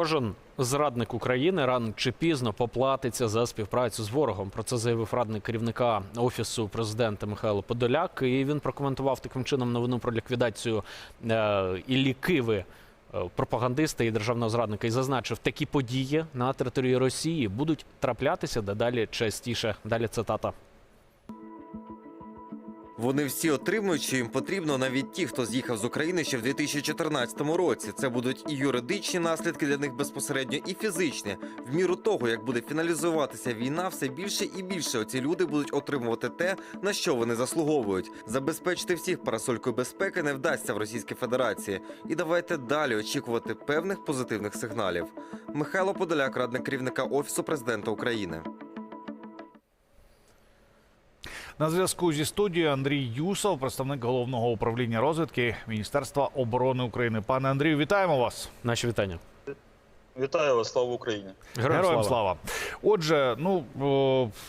Кожен зрадник України рано чи пізно поплатиться за співпрацю з ворогом. Про це заявив радник керівника офісу президента Михайло Подоляк. І він прокоментував таким чином новину про ліквідацію е, Іллі Киви, е, пропагандиста і державного зрадника, і зазначив, такі події на території Росії будуть траплятися дедалі частіше. Далі цитата. Вони всі отримують, що їм потрібно, навіть ті, хто з'їхав з України ще в 2014 році. Це будуть і юридичні наслідки для них безпосередньо, і фізичні. В міру того, як буде фіналізуватися війна, все більше і більше оці люди будуть отримувати те, на що вони заслуговують. Забезпечити всіх парасолькою безпеки не вдасться в Російській Федерації. І давайте далі очікувати певних позитивних сигналів. Михайло Подоляк, радник керівника офісу президента України. На зв'язку зі студією Андрій Юсов, представник головного управління розвідки Міністерства оборони України. Пане Андрію, вітаємо вас. Наші вітання. Вітаю вас, слава Україні! Героям, слава. Отже, ну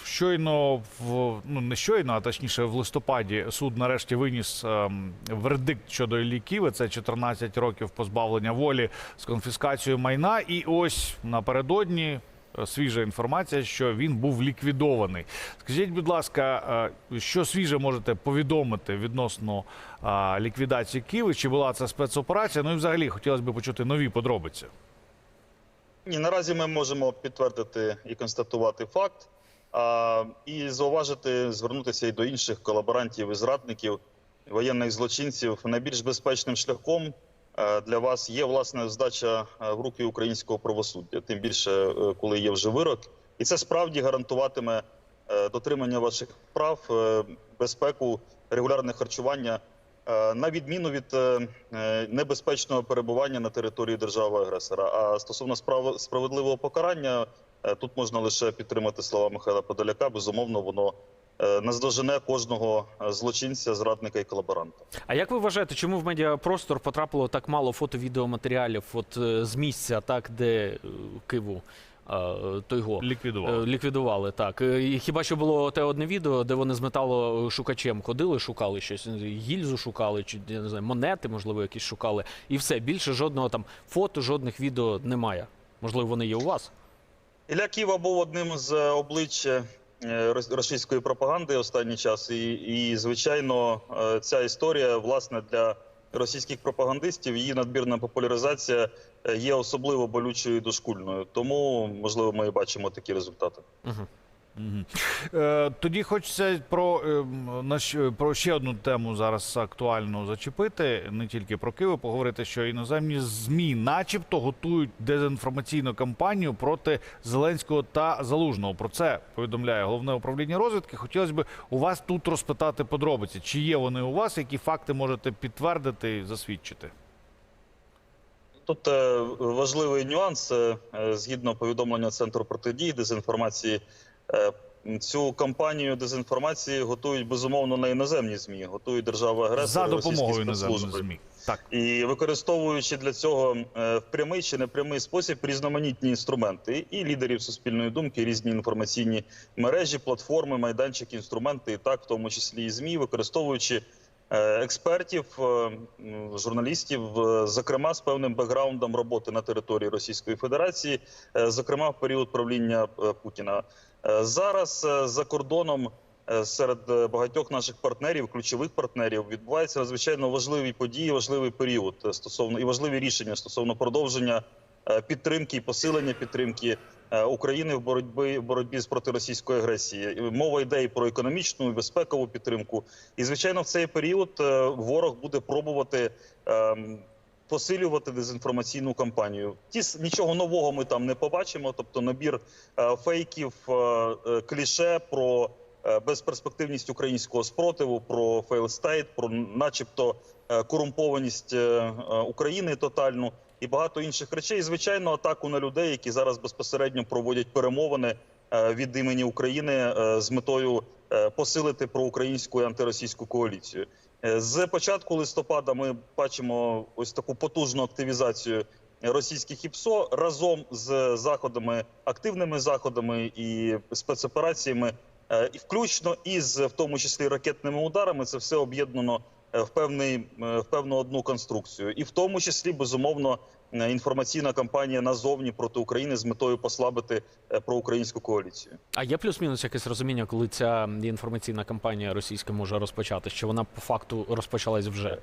щойно в ну не щойно, а точніше в листопаді суд нарешті виніс ем, вердикт щодо Іллі Ківи. Це 14 років позбавлення волі з конфіскацією майна. І ось напередодні. Е, Свіжа інформація, що він був ліквідований. Скажіть, будь ласка, е, що свіже можете повідомити відносно ліквідації Києва? Чи була це спецоперація? Ну і взагалі хотілося б почути нові подробиці. Ні, наразі ми можемо підтвердити і констатувати факт, а, і зауважити, звернутися і до інших колаборантів і зрадників, воєнних злочинців. Найбільш безпечним шляхом для вас є власне здача е, в руки українського правосуддя, тим більше е, коли є вже вирок, і це справді гарантуватиме е, дотримання ваших прав, е, безпеку, регулярне харчування. Е, На відміну від е, е, небезпечного перебування на території держави-агресора. А стосовно справ- справедливого покарання, е, тут можна лише підтримати слова Михайла Подоляка. Безумовно, воно е, наздожене кожного е, злочинця, зрадника і колаборанта. А як ви вважаєте, чому в медіапростор потрапило так мало фото-відеоматеріалів от, е, з місця, так, де е, Киву е, той Ліквідували. е, ліквідували? Так. Е, І хіба що було те одне відео, де вони з металошукачем ходили, шукали щось, гільзу шукали, чи я не знаю, монети, можливо, якісь шукали. І все, більше жодного там фото, жодних відео немає. Можливо, вони є у вас? Ілля Ківа був одним з е, облич е, рос- російської пропаганди останній час, і, і звичайно, е, ця історія власне для російських пропагандистів її надмірна популяризація е, є особливо болючою і дошкульною. Тому можливо ми і бачимо такі результати. Угу. Е, тоді хочеться про, ем, про ще одну тему зараз актуальну зачепити. Не тільки про Київ, поговорити, що іноземні ЗМІ, начебто, готують дезінформаційну кампанію проти Зеленського та Залужного. Про це повідомляє головне управління розвідки. Хотілося б у вас тут розпитати подробиці, чи є вони у вас, які факти можете підтвердити і засвідчити. Тут е, важливий нюанс е, згідно повідомлення центру протидії дезінформації. Е, Цю кампанію дезінформації готують безумовно на іноземні змі, готують держави агресори За допомогою іноземних. ЗМІ. Так. і використовуючи для цього е, в прямий чи непрямий спосіб різноманітні інструменти і лідерів суспільної думки, різні інформаційні мережі, платформи, майданчики, інструменти, і так в тому числі і змі, використовуючи е, експертів, журналістів, зокрема з певним бекграундом роботи на території Російської Федерації, зокрема в період правління Путіна. Е, Зараз е, за кордоном е, серед багатьох наших партнерів, ключових партнерів, відбуваються надзвичайно важливі події, важливий період стосовно і важливі рішення стосовно продовження підтримки і посилення підтримки України в боротьбі в боротьбі з протиросійською агресією. Мова йде і про економічну і безпекову підтримку. І звичайно, в цей період ворог буде пробувати. Посилювати дезінформаційну кампанію. Ті нічого нового ми там не побачимо. Тобто набір е, фейків, е, е, кліше про е, безперспективність українського спротиву, про фейлстейт, про начебто е, корумпованість е, е, України тотальну і багато інших речей. І, звичайно, атаку на людей, які зараз безпосередньо проводять перемовини е, від імені України з метою посилити проукраїнську і антиросійську коаліцію. Е, З початку листопада ми бачимо ось таку потужну активізацію російських ІПСО разом з заходами, активними заходами і спецопераціями, е, включно із в тому числі ракетними ударами. Це все об'єднано в певний е, в певну одну конструкцію, і в тому числі безумовно е, інформаційна кампанія назовні проти України з метою послабити е, проукраїнську коаліцію. А є плюс-мінус якесь розуміння, коли ця інформаційна кампанія російська може розпочати? Що вона по факту розпочалась вже?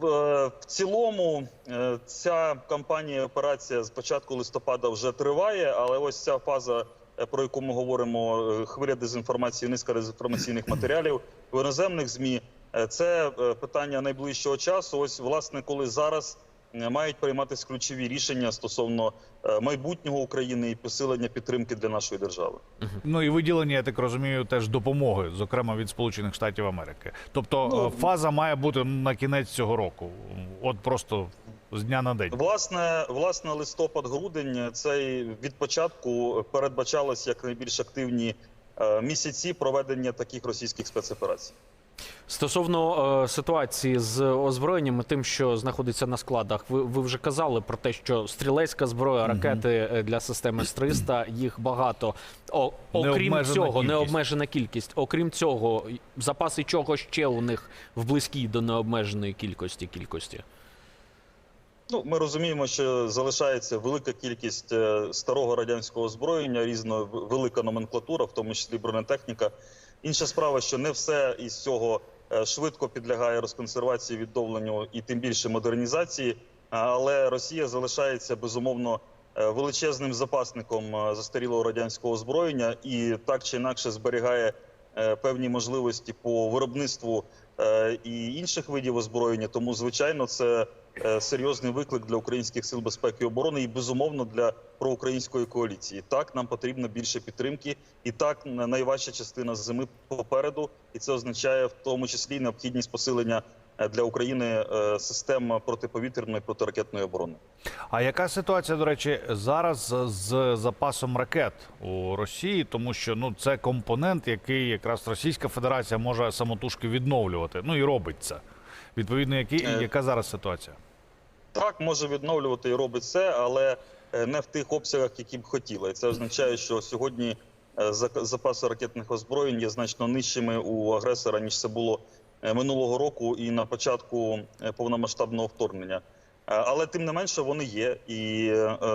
В, е, в цілому е, ця кампанія операція з початку листопада вже триває, але ось ця фаза, е, про яку ми говоримо, е, хвиля дезінформації, низка дезінформаційних матеріалів в іноземних змі. Е, Це е, питання найближчого часу. Ось власне, коли зараз е, мають прийматися ключові рішення стосовно майбутнього України і посилення підтримки для нашої держави. Ну і виділення, я так розумію, теж допомоги, зокрема від Сполучених Штатів Америки. Тобто Ну, фаза має бути на кінець цього року, от просто з дня на день. Власне, власне, листопад-грудень цей від початку передбачалось як найбільш активні місяці проведення таких російських спецоперацій. Стосовно е, ситуації з озброєнням і тим, що знаходиться на складах, ви, ви вже казали про те, що стрілецька зброя, ракети е, для системи С-300, їх багато. О, окрім Необмежена цього, кількість. необмежена кількість. Окрім цього, запаси чого ще у них в близькій до необмеженої кількості кількості. Ну, ми розуміємо, що залишається велика кількість е, старого радянського озброєння, різно велика номенклатура, в тому числі бронетехніка. Інша справа, що не все із цього е, швидко підлягає розконсервації, відновленню і тим більше модернізації. Але Росія залишається безумовно е, величезним запасником застарілого радянського озброєння і так чи інакше зберігає певні можливості по виробництву і інших видів озброєння. Тому, звичайно, це серйозний виклик для українських сил безпеки і оборони і безумовно для проукраїнської коаліції. Так нам потрібно більше підтримки, і так на- найважча частина зими попереду, і це означає в тому числі необхідність посилення е, для України е, систем протиповітряної протиракетної оборони. А яка ситуація, до речі, зараз з запасом ракет у Росії? Тому що ну це компонент, який якраз Російська Федерація може самотужки відновлювати. Ну і робить це. Відповідно, які, Е, яка зараз ситуація? Так, може відновлювати і робить це, але е, не в тих обсягах, які б хотіла. І це означає, що сьогодні е, запаси ракетних озброєнь є значно нижчими у агресора, ніж це було е, минулого року і на початку повномасштабного вторгнення. Але тим не менше вони є, і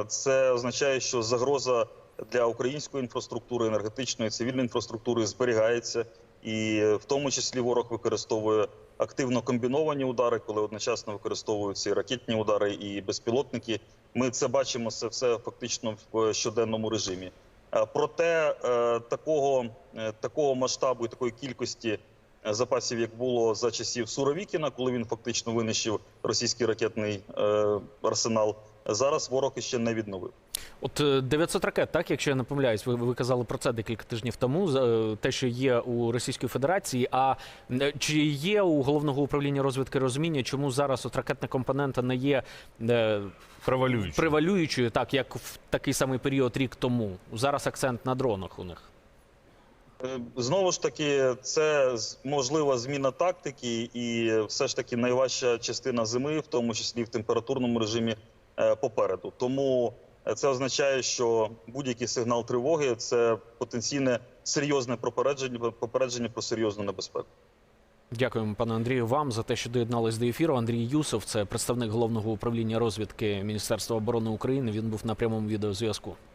це означає, що загроза для української інфраструктури, енергетичної цивільної інфраструктури зберігається, і в тому числі ворог використовує активно комбіновані удари, коли одночасно використовуються і ракетні удари, і безпілотники. Ми це бачимо це все фактично в щоденному режимі. Е, Проте е, такого, е, такого масштабу і такої кількості е, запасів, як було за часів Суровікіна, коли він фактично винищив російський ракетний е, арсенал, зараз ворог іще не відновив. От е, 900 ракет, так, якщо я не помиляюсь, ви, ви казали про це декілька тижнів тому. е, Те, що є у Російської Федерації. А е, чи є у головного управління розвідки розуміння, чому зараз от ракетна компонента не є е, Превалюючи. превалюючою, так як в такий самий період рік тому? Зараз акцент на дронах у них. Е, Знову ж таки, це можлива зміна тактики, і все ж таки найважча частина зими, в тому числі в температурному режимі, е, попереду. Тому е, це означає, що будь-який сигнал тривоги це потенційне серйозне попередження, попередження про серйозну небезпеку. Дякуємо, пане Андрію, вам за те, що доєднались до ефіру. Андрій Юсов, це представник головного управління розвідки Міністерства оборони України. Він був на прямому відеозв'язку.